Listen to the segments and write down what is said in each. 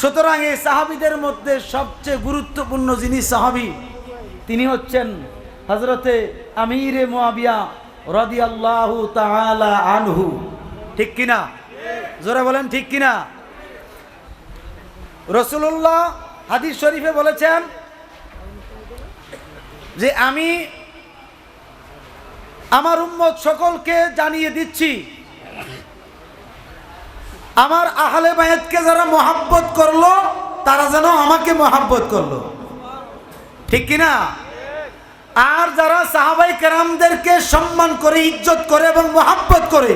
সুতরাং এই সাহাবিদের মধ্যে সবচেয়ে গুরুত্বপূর্ণ যিনি সাহাবি, তিনি হচ্ছেন হজরতে আমিরে মোয়াবিয়া রদি আল্লাহ আনহু। ঠিক কিনা? জোরে বলেন, ঠিক কিনা? রসুল্লাহ হাদিস শরীফে বলেছেন যে আমি আমার উম্মত সকলকে জানিয়ে দিচ্ছি আমার আহলে বায়াতকে যারা মোহাব্বত করল, তারা যেন আমাকে মহাব্বত করল। ঠিক কিনা আর যারা সাহাবাই কেরামদেরকে সম্মান করে, ইজ্জত করে এবং মোহাব্বত করে,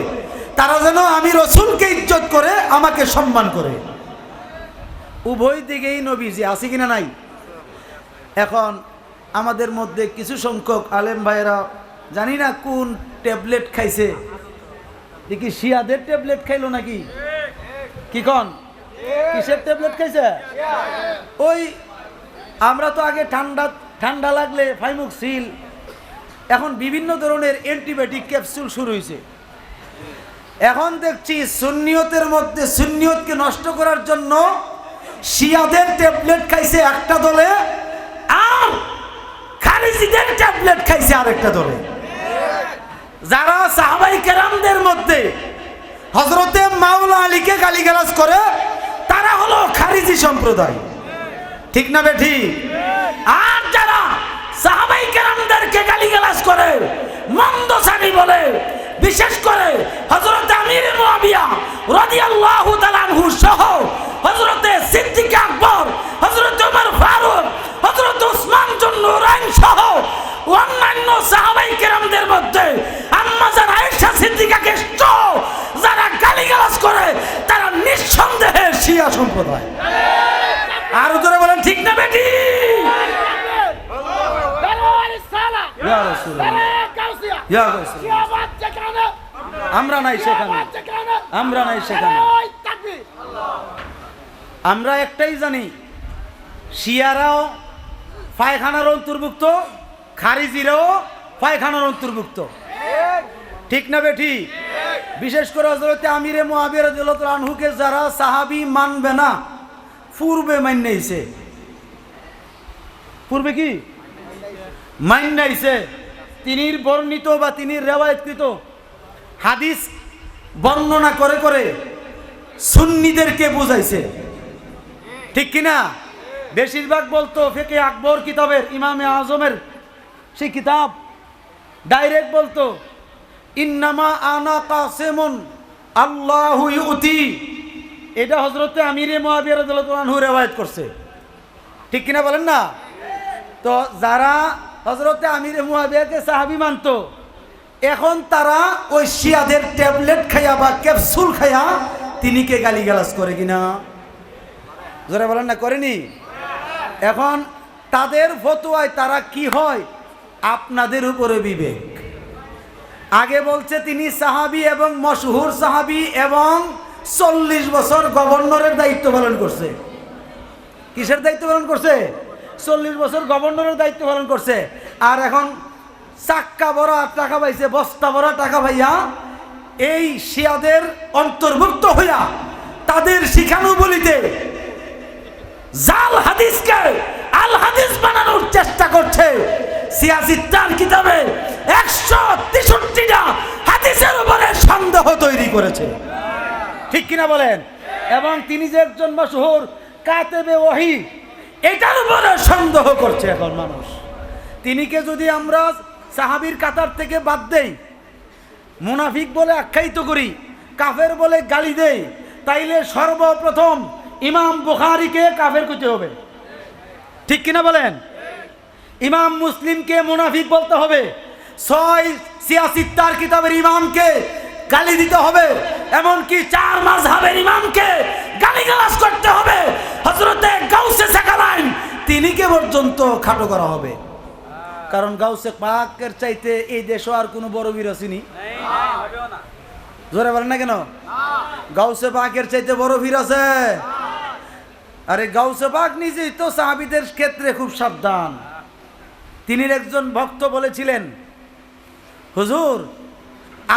তারা যেন আমি রসুলকে ইজ্জত করে, আমাকে সম্মান করে। উভয় দিকেই নবীজি, আছে কিনা নাই? এখন আমাদের মধ্যে কিছু সংখ্যক আলেম ভাইয়েরা, জানি না কোন ট্যাবলেট খাইছে। দেখি শিয়াদের ট্যাবলেট খাইলো নাকি? কি কন? কিসের ট্যাবলেট খাইছে? ওই, আমরা তো আগে ঠান্ডা ঠান্ডা লাগলে ফাইমুক সিল এখন বিভিন্ন ধরনের অ্যান্টিবায়োটিক ক্যাপসুল শুরু হয়েছে এখন দেখছি সুন্নিয়তের মধ্যে, সুন্নিয়তকে নষ্ট করার জন্য শিয়াদের ট্যাবলেট খাইছে একটা দলে আর খারিজিদের ট্যাবলেট খাইছে আরেকটা দলে। যারা সাহাবাই কেরামদের মধ্যে হজরতে মাওলা আলীকে গালিগালাজ করে, তারা হলো খারিজি সম্প্রদায়। ঠিক না বেঠি? আর যারা সাহাবাই কেরামদেরকে গালিগালাজ করে, মন্দ সানি বলে, বিশেষ করে হজরত আমির মুয়াবিয়া রাদিয়াল্লাহু তাআলা আনহু সহ গালিগালাজ করে, তারা নিঃসন্দেহে শিয়া সম্প্রদায়। আরও জোরে বলেন, ঠিক না বেটি। আমরা নাই সেখানে। আমরা নাই সেখানে। আমরা একটাই জানি, শিয়ারাও পায়খানার অন্তর্ভুক্ত, খারিজিরাও পায়খানার অন্তর্ভুক্ত। ঠিক না বেঠি বিশেষ করে হজরতে আমিরে মহাবীর আনহুকে যারা সাহাবি মানবে না, পূর্বে মান্যাইছে পূর্বে কি? মান্যাইছে তিনি বর্ণিত বা তিনি রেওয়ায়তকৃত হাদিস বর্ণনা করে করে সুন্নিদেরকে বুঝাইছে। ঠিক কিনা? বেশিরভাগ বলতো ফেকে আকবর কিতাবের ইমামে আজমের সেই কিতাব। ডাইরেক্ট বলতো ইন্নামা আনা কাসেমন, আল্লাহ ইউতি। এটা হজরতে আমিরে মহাবিয়ার আনহু রেওয়ায়ত করছে। ঠিক কিনা বলেন না? তো যারা হজরতে আমিরে মুয়াবিয়াকে সাহাবি মানতো, এখন তারা ওই শিয়াদের ট্যাবলেট খাইয়া বা ক্যাপসুল খাইয়া তিনিকে গালিগালাজ করে কিনা? জোরে বলেন না, করেনি? এখন তাদের ফতোয়ায় তারা কি হয়? আপনাদের উপরে বিবেক। আগে বলছে তিনি সাহাবি এবং মশহুর সাহাবি এবং চল্লিশ বছর গভর্নরের দায়িত্ব পালন করছে। কিসের দায়িত্ব পালন করছে? চল্লিশ বছর গভর্নরের দায়িত্ব পালন করছে। আর এখন চাক্কা ভরা টাকা পাইছে, বস্তা ভরা টাকা পাইয়া এই শিয়াদের অন্তর্ভুক্ত হইয়া তাদের শিখানো বলিতে জাল হাদিসকে আল হাদিস বানানোর চেষ্টা করছে। সিয়াসি তার কিতাবে একশো তেষট্টিটা হাদিসের উপরে সন্দেহ তৈরি করেছে। ঠিক কিনা বলেন? এবং তিনি যে একজন মশহুর কাতেবে ওহি এটার উপরে সন্দেহ করছে এখন মানুষ। তিনিকে যদি আমরা সাহাবির কাতার থেকে বাদ দেই, মুনাফিক বলে আখ্যায়িত করি, কাফের বলে গালি দেই, তাইলে সর্বপ্রথম ইমাম বুখারিকে কাফের করতে হবে। ঠিক কিনা বলেন? ইমাম মুসলিমকে মুনাফিক বলতে হবে। ছয় সিয়াসিত্তার কিতাবের ইমামকে গালি দিতে হবে। এমনকি চার মাস মাঝহাবের ইমামকে গালিগালাজ করতে হবে। হজরতে গাউসে সাকালাইন, তিনিকে পর্যন্ত খাটো করা হবে। কারণ গাউসে পাকের চাইতে এই দেশও আর কোনো বড় বীর আসেনি জোরে বলেন না কেন? গাউসে পাকের চাইতে বড় বীর আছে। আরে গাউসে পাক নিজেই তো সাহাবিদের ক্ষেত্রে খুব সাবধান। তিনি একজন ভক্ত বলেছিলেন, হুজুর,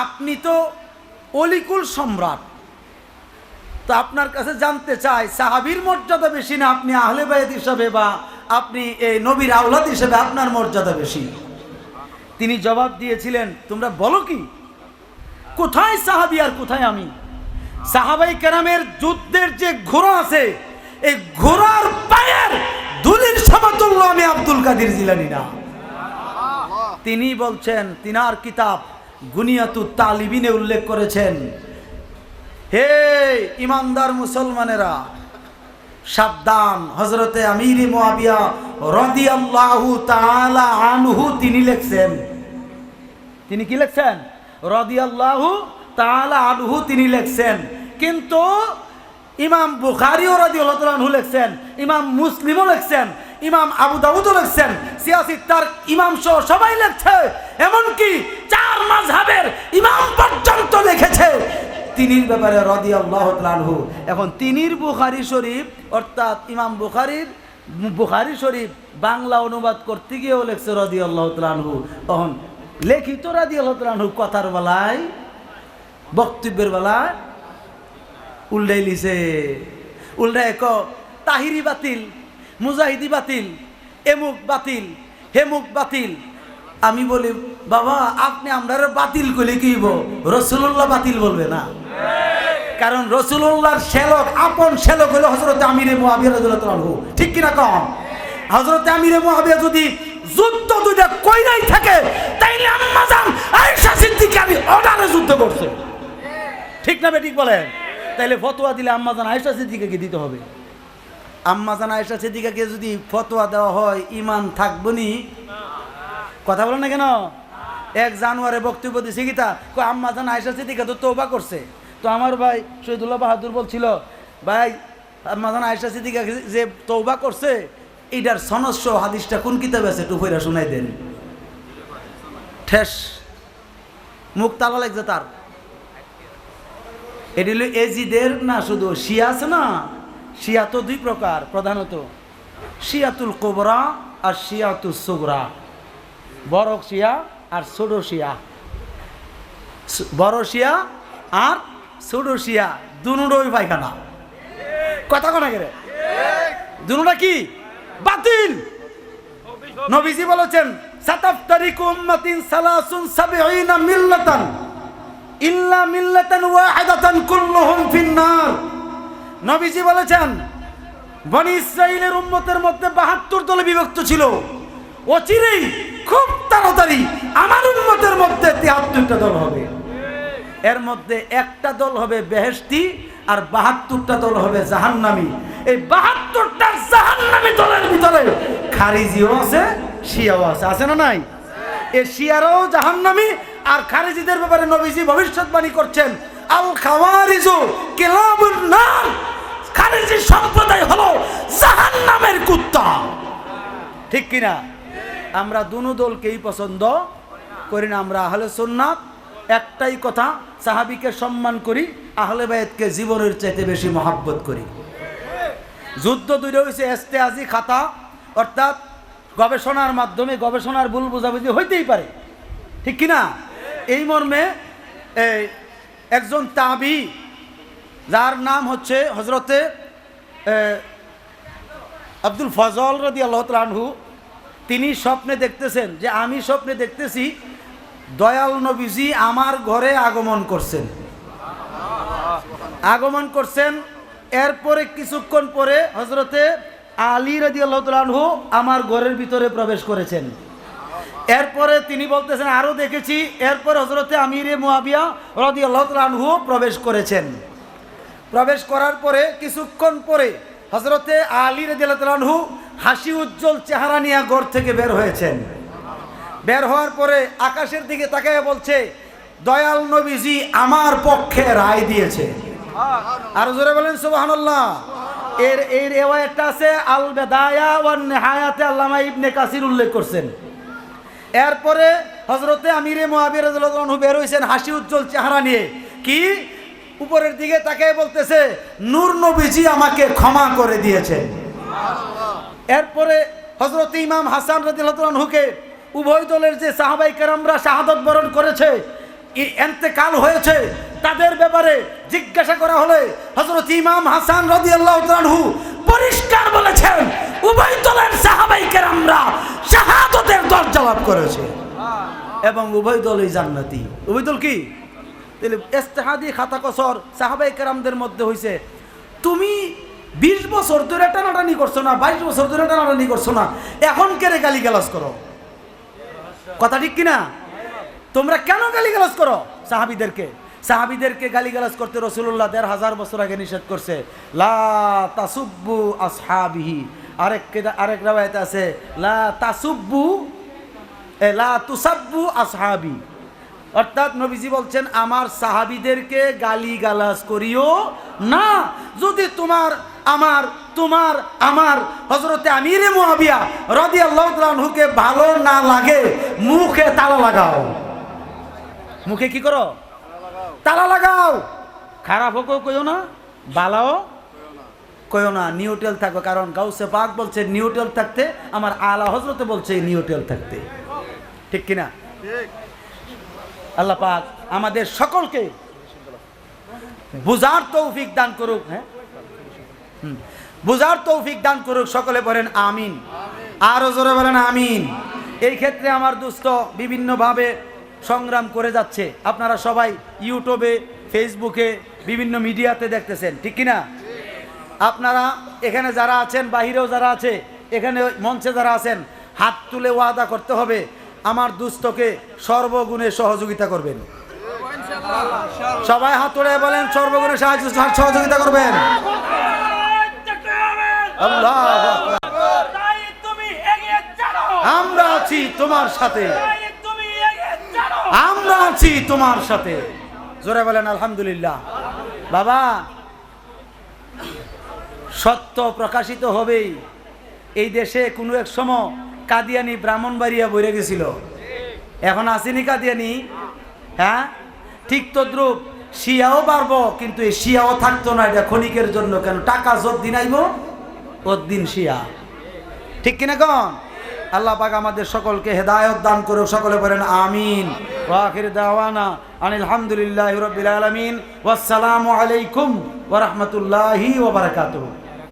আপনি তো অলিকুল সম্রাট। তো আপনার কাছে জানতে চাই, সাহাবির মর্যাদা বেশি না আপনি আহলে বাইত হিসাবে বা আপনি এই নবীর আওলাদ হিসেবে আপনার মর্যাদা বেশি? তিনি জবাব দিয়েছিলেন, তোমরা বলো কি? কোথায় সাহাবি আর কোথায় আমি? সাহাবাই কেরামের যুদ্ধের যে ঘোড়া আছে, এই ঘোড়ার পায়ের দুলির সমতুল্য আমি আব্দুল কাদির জিলানি না। তিনি বলছেন, তিনার কিতাব গুনিয়াতু তালিবিনে উল্লেখ করেছেন। হে ইমানদার মুসলমানেরা, সাবধান হজরতে আমির মুয়াবিয়া রদিয়াল্লাহু তাআলা আনহু তিনি লেখছেন। তিনি কি লিখছেন? রদিয়াল্লাহু তাআলা আনহু তিনি লেখছেন। কিন্তু ইমাম বুখারিও তাআলা আনহু লিখছেন, ইমাম মুসলিমও লেখছেন, ইমাম আবু দাউদও লিখছেন, সিয়াসি তার ইমাম সহ সবাই লেখছে, এমনকি চার মাযহাবের ইমাম পর্যন্ত লিখেছে। তিনির ব্যাপারে রদি আল্লাহ আনহু, এখন তিনির বুখারি শরীফ, অর্থাৎ ইমাম বুখারির, বুখারি শরীফ বাংলা অনুবাদ করতে গিয়েও লেখছে রদি আল্লাহ আনহু। তখন লেখিত রাদি আল্লাহ আনহু কথার বেলায়, বক্তব্যের বেলায় উল্টাই লিছে। উল্টাই ক, তাহিরি বাতিল, মুজাহিদি বাতিল এমুক বাতিল হেমুক বাতিল। আমি বলি, বাবা, আপনি আমরা বাতিল করলে কি রসুল্লাহ বাতিল বলবে না। কারণ রসুল্লাহর শ্যালক, আপন শ্যালক হলো হজরত আমিরে মহাবিয়া ঠিক কিনা কম? হজরত আমিরে মহাবিয়া যদি যুদ্ধ দুইটা কইরাই থাকে, তাইলে সিদ্দিকী আমি অর্ডারে যুদ্ধ করছে। ঠিক না বেঠিক বলেন? তাইলে ফতোয়া দিলে আম্মা জান আয়েশা সিদ্দিকাকে দিতে হবে। আম্মাজান আয়েশা সিদ্দিকাকে যদি ফতোয়া দেওয়া হয় ইমান থাকব নি? কথা বলো না কেন? এক জানুয়ারে বক্তব্য দিছে গীতা কো আম্মা জান আয়েশা সিদ্দিকা তো তৌবা করছে। তো আমার ভাই শহীদুল্লাহ বাহাদুর বলছিল, ভাই, আম্মা জান আয়েশা সিদ্দিকা যে তৌবা করছে এইটার সনস্য হাদিসটা কোন কিতাবে আছে একটু ফইরা শুনাই দেন। ঠেস। মুখ তালা লাগছে তার। এটি হলো এজিদের, না শুধু শিয়া আছে না? শিয়া তো দুই প্রকার, প্রধানত শিয়াতুল কোবরা আর শিয়াতুল সুগরা। বড় শিয়া আর ছোট শিয়া। বড় শিয়া আর ছোট শিয়া দুটোই পায়খানা। কথা কোনা গেলে দুটোটা কি? বাতিল। নবীজি বলেছেন, সাতাফতারিকু উম্মাতিন সালাসুন সাবিঈনা মিল্লাতান। ইল্লা মিল্লাতান ওয়াহিদাতান কুল্লুহুম ফিন্নার। নবীজি বলেছেন, বনি ইসরাইলের উম্মতের মধ্যে বাহাত্তর দলে বিভক্ত ছিল। অচিরেই খুব তাড়াতাড়ি আমার উম্মতের মধ্যে তিয়াত্তরটা দল হবে। এর মধ্যে একটা দল হবে বেহেশতি আর বাহাত্তরটা দল হবে জাহান্নামি। এই বাহাত্তরটা জাহান্নামি দলের ভিতরে খারিজিও আছে, শিয়াও আছে। আছে না নাই? এ শিয়ারাও জাহান্নামি আর খারিজিদের ব্যাপারে নবীজি ভবিষ্যৎবাণী করছেন, আল খাওয়ারিজু কেলাবুন নার। খারিজি সম্প্রদায় হলো জাহান্নামের কুত্তা। ঠিক কিনা? আমরা দুনো দলকেই পছন্দ করি না, আমরা আহলে সুন্নাত। একটাই কথা, সাহাবিকে সম্মান করি, আহলে বায়েতকে জীবনের চাইতে বেশি মহাব্বত করি। যুদ্ধ দুইটা হয়েছে এস্তেহাজি খাতা, অর্থাৎ গবেষণার মাধ্যমে গবেষণার ভুল বোঝাবুঝি হইতেই পারে। ঠিক কিনা? এই মর্মে এই, একজন তাবি যার নাম হচ্ছে হজরতে আব্দুল ফজল রদি আল্লাহ তিনি স্বপ্নে দেখতেছেন যে আমি স্বপ্নে দেখতেছি দয়াল নবীজি আমার ঘরে আগমন করছেন। আগমন করছেন। এরপরে কিছুক্ষণ পরে হজরতে আলী রাজি আল্লাহ আমার ঘরের ভিতরে প্রবেশ করেছেন। এরপরে তিনি বলতেছেন আরও দেখেছি। এরপরে হজরতে আমিরে মুয়াবিয়া রদি আল্লাহ প্রবেশ করেছেন। প্রবেশ করার পরে কিছুক্ষণ পরে হজরতে আলী রাহু হাসি উজ্জ্বল চেহারা নিয়ে ঘর থেকে বের হয়েছেন। বের হওয়ার পরে আকাশের দিকে তাকায় বলছে, দয়াল নবীজি আমার পক্ষে রায় দিয়েছে। আর জোরে বলেন, সুবহানাল্লাহ। এর এই রেওয়ায়তটা আছে আল বেদায়া ওয়ান নেহায়াতে আল্লামা ইবনে কাসির উল্লেখ করছেন। এরপরে হজরতে আমিরে মহাবীর বের হয়েছেন হাসি উজ্জ্বল চেহারা নিয়ে। কি? উপরের দিকে তাকে বলতেছে, নূর নবীজি আমাকে ক্ষমা করে দিয়েছে এরপরে হজরত ইমাম হাসান রাজিল্লাহকে উভয় দলের যে সাহাবাই কেরামরা শাহাদত বরণ করেছে এন্তেকাল হয়েছে, তাদের ব্যাপারে জিজ্ঞাসা করা হলে হজরত ইমাম হাসান রদি আল্লাহ পরিষ্কার বলেছেন উভয় দলের সাহাবাই কেরামরা শাহাদতের দরজা লাভ করেছে। এবং উভয় দলই জান্নাতি। উভয় দল কি? তাহলে ইস্তেহাদি খাতা কসর সাহাবাই কেরামদের মধ্যে হইছে। তুমি বিশ বছর ধরে টানাটানি করছ না, বাইশ বছর ধরে টানাটানি করছ না, এখন কেড়ে গালি গালাজ করো? কথা ঠিক কিনা? তোমরা কেন গালিগালাজ করো সাহাবিদেরকে? সাহাবিদেরকে গালিগালাজ করতে রসুল্লাহ দেড় হাজার বছর আগে নিষেধ করছে। লা আসহাবিহি। আরেক আরেক রাবায়তে আছে, লা তাসুব্বু, এ, লা তুসাব্বু আসহাবি। অর্থাৎ নবীজি বলছেন, আমার সাহাবিদেরকে গালি গালাজ করিও না। যদি তোমার, আমার তোমার, আমার হজরতে আমিরে মুয়াবিয়া রদি আল্লাহকে ভালো না লাগে, মুখে তালা লাগাও। মুখে কি করো? তালা লাগাও। খারাপ হোক কইও না। বালাও কইও না নিউট্রাল থাকো কারণ গাউসে পাক বলছে নিউট্রাল থাকতে আমার আলা হজরতে বলছে নিউট্রাল থাকতে। ঠিক কিনা? আল্লাহ পাক আমাদের সকলকে বুঝার তৌফিক দান করুক হ্যাঁ। বুঝার তৌফিক দান করুক সকলে বলেন আমিন। আরও জোরে বলেন আমিন। এই ক্ষেত্রে আমার দুস্থ বিভিন্নভাবে সংগ্রাম করে যাচ্ছে। আপনারা সবাই ইউটিউবে ফেসবুকে বিভিন্ন মিডিয়াতে দেখতেছেন ঠিক কিনা? আপনারা এখানে যারা আছেন বাহিরেও যারা আছে এখানে মঞ্চে যারা আছেন হাত তুলে ওয়াদা করতে হবে আমার দুস্থকে সর্বগুণে সহযোগিতা করবেন। সবাই হাত তুলে বলেন সর্বগুণে সাহায্য সহযোগিতা করবেন। আমরা আছি তোমার সাথে। আমরা আছি তোমার সাথে। জোরে বলেন, আলহামদুলিল্লাহ। বাবা, সত্য প্রকাশিত হবেই। এই দেশে কোনো এক সময় কাদিয়ানি ব্রাহ্মণবাড়িয়া বইরে গেছিল। এখন আসেনি কাদিয়ানি হ্যাঁ? ঠিক তদ্রুপ শিয়াও পারব, কিন্তু এই শিয়াও থাকতো না, এটা ক্ষণিকের জন্য। কেন? টাকা যত দিন আইব দিন শিয়া। ঠিক কিনা কন? আল্লাহ পাক আমাদের সকলকে হেদায়ত দান করুক, সকলে বলেন, আমিন। ওয়াখির দাওয়ানা আনিল হামদুলিল্লাহি রাব্বিল আলামিন। ওয়াসসালামু আলাইকুম ওয়া রাহমাতুল্লাহি ওয়া বারাকাতুহু।